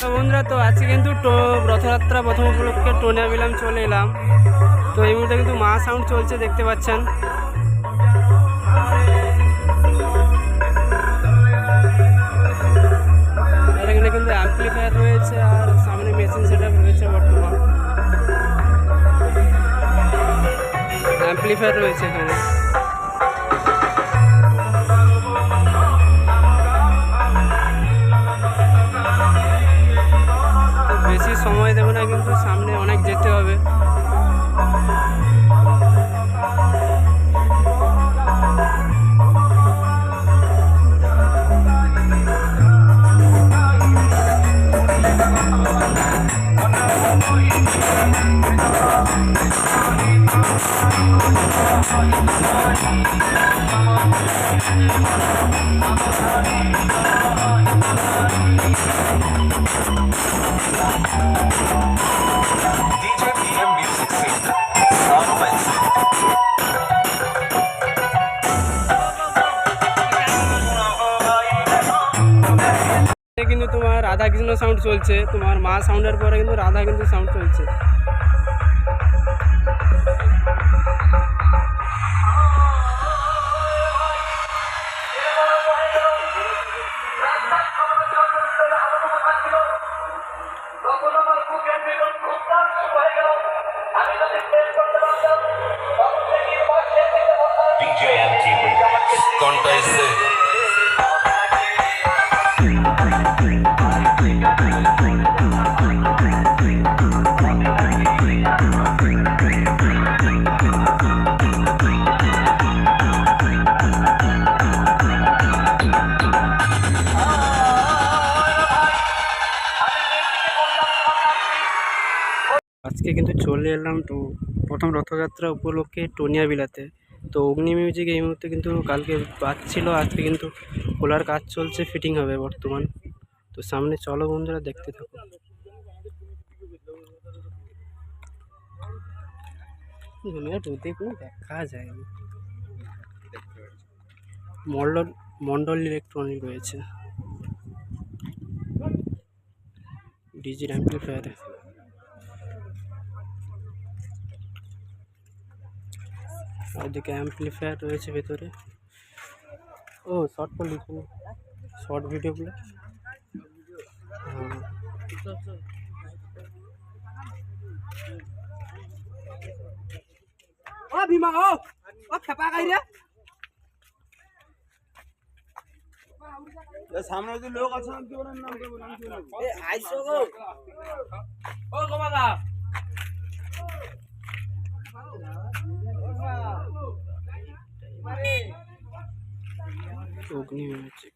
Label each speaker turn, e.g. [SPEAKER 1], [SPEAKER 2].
[SPEAKER 1] তো বন্ধুরা, তো আজকে কিন্তু টো রথযাত্রা প্রথম উপলক্ষে টোনিয়া বিলাম চলে এলাম। তো এই মুহূর্তে কিন্তু মা সাউন্ড চলছে, দেখতে পাচ্ছেন। এখানে কিন্তু রয়েছে আর সামনে মেশিন রয়েছে বর্তমান। রয়েছে এখানে। বেশি সময় দেবো না কিন্তু সামনে অনেক যেতে হবে।
[SPEAKER 2] DJ PM
[SPEAKER 1] কিন্তু তোমার রাধাকৃষ্ণ সাউন্ড চলছে। তোমার মা সাউন্ডের পরে কিন্তু রাধা কিন্তু সাউন্ড চলছে। আজকে কিন্তু চলে এলাম তো প্রথম রথযাত্রা উপলক্ষে টোনিয়া বিলাতে। তো অগ্নি মিউজিক এই মুহূর্তে কিন্তু কালকে বাজছিল, আজকে কিন্তু খোলার কাজ চলছে ফিটিং হবে বর্তমান। তো সামনে চলো বন্ধুরা, দেখতে থাকো। দেখা যায় মন্ডল মন্ডল ইলেকট্রনিক রয়েছে। ডিজির অ্যাম্পলিফায়ারে এদিকে অ্যাম্পলিফায়ার রয়েছে ভেতরে। ও শর্ট লিখুন শর্ট ভিডিওগুলো
[SPEAKER 3] ও ভীমা ও ও খেপা গাই রে।
[SPEAKER 4] সামনে যদি লোক আছে নাম কি বলেন? নাম কি বলেন? নাম কি বলেন?
[SPEAKER 3] এ আইসো গো ও গোমাগা
[SPEAKER 1] অগ্নি মিউজিক